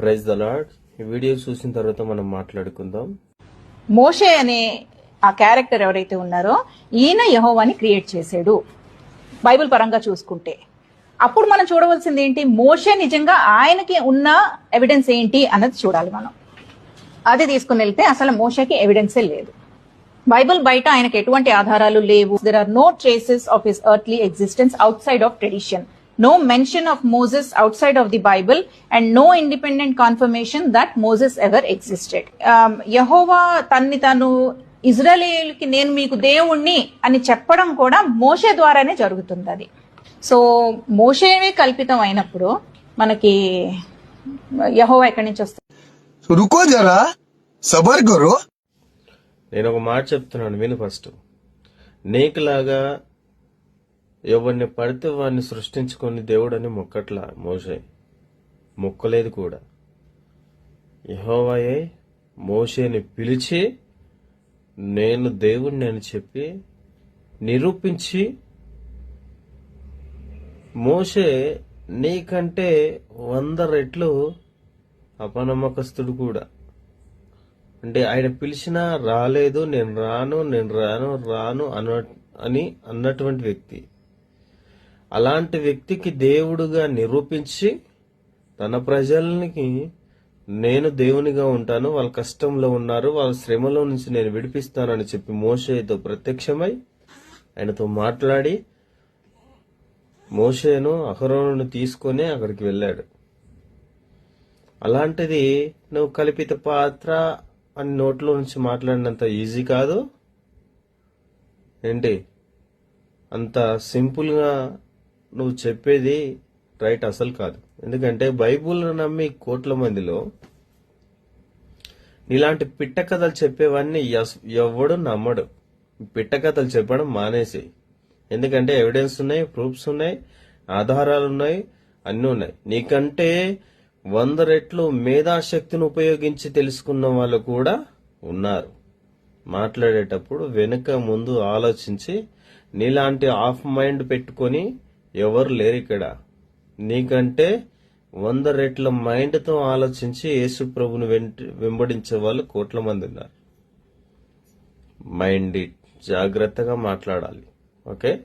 Praise the lord ఈ video చూసిన తర్వాత మనం మాట్లాడుకుందాం. మోషే అనే ఆ క్యారెక్టర్ ఎవరైతే ఉన్నారో ఈయన యహోవాని క్రియేట్ చేశాడు. బైబిల్ పరంగా చూసుకుంటే. అప్పుడు మనం చూడవలసింది ఏంటి? మోషే నిజంగా ఆయనకి ఉన్న ఎవిడెన్స్ ఏంటి అన్నది చూడాలి మనం. అది తీసుకుని వెళ్తే అసలు మోషకి ఎవిడెన్సే లేదు. బైబిల్ బయట ఆయనకి ఎటువంటి ఆధారాలు లేవు. There are no traces of his earthly existence outside of tradition no mention of Moses outside of the Bible, and no independent confirmation that Moses ever existed. Um, Yehovah తన్ని తను ఇజ్రాయేల్కి నేను మీకు దేవుణ్ణి అని చెప్పడం కూడా మోషే ద్వారానే జరుగుతుంది అది సో మోషేవే కల్పితం అయినప్పుడు మనకి యహోవా ఎక్కడి నుంచి వస్తుంది? రుకో సబర్ గురు. నేను ఒక మాట చెప్తున్నాను విను ఫస్ట్ నీకులాగా ఎవరిని పడితే వాడిని సృష్టించుకొని దేవుడని మొక్కట్లా మోషే. మొక్కలేదు కూడా. యహోవాయే మోషేని పిలిచి నేను దేవుణ్ణి అని చెప్పి నిరూపించి మోషే నీకంటే వంద రెట్లు అపనమ్మకస్తుడు కూడా. అంటే ఆయన పిలిచినా రాలేదు నేను రాను నేను రాను రాను అన్న అని అన్నటువంటి వ్యక్తి. అలాంటి వ్యక్తికి దేవుడుగా నిరూపించి తన ప్రజలకి నేను దేవునిగా ఉంటాను వాళ్ళ కష్టంలో ఉన్నారు వాళ్ళ శ్రమలో నుంచి నేను విడిపిస్తానని చెప్పి మోషేతో ప్రత్యక్షమై ఆయనతో మాట్లాడి మోషేను అహరోను తీసుకొని అక్కడికి వెళ్ళాడు. అలాంటిది నువ్వు కల్పిత పాత్ర అని నోట్లో నుంచి మాట్లాడినంత ఈజీ కాదు. ఏంటి? అంత సింపుల్గా నువ్వు చెప్పేది రైట్ అసలు కాదు. ఎందుకంటే బైబుల్ను నమ్మి కోట్ల మందిలో నీలాంటి పిట్ట కథలు చెప్పేవన్నీ ఎస్- ఎవడు నమ్మడు. పిట్ట కథలు చెప్పడం మానేసి. ఎందుకంటే ఎవిడెన్స్ ఉన్నాయి ప్రూఫ్స్ ఉన్నాయి ఆధారాలు ఉన్నాయి అన్నీ ఉన్నాయి. నీకంటే వంద రెట్లు మేధాశక్తిని ఉపయోగించి తెలుసుకున్న వాళ్ళు కూడా ఉన్నారు. మాట్లాడేటప్పుడు వెనుక ముందు ఆలోచించి నీలాంటి ఆఫ్ మైండ్ పెట్టుకొని ఎవరు లేరు ఇక్కడ. నీకంటే వంద రెట్ల మైండ్తో ఆలోచించి యేసు ప్రభుని వెంట వెంబడించే వాళ్ళు కోట్ల మంది ఉన్నారు. మైండ్ ఇట్ జాగ్రత్తగా మాట్లాడాలి. ఓకే?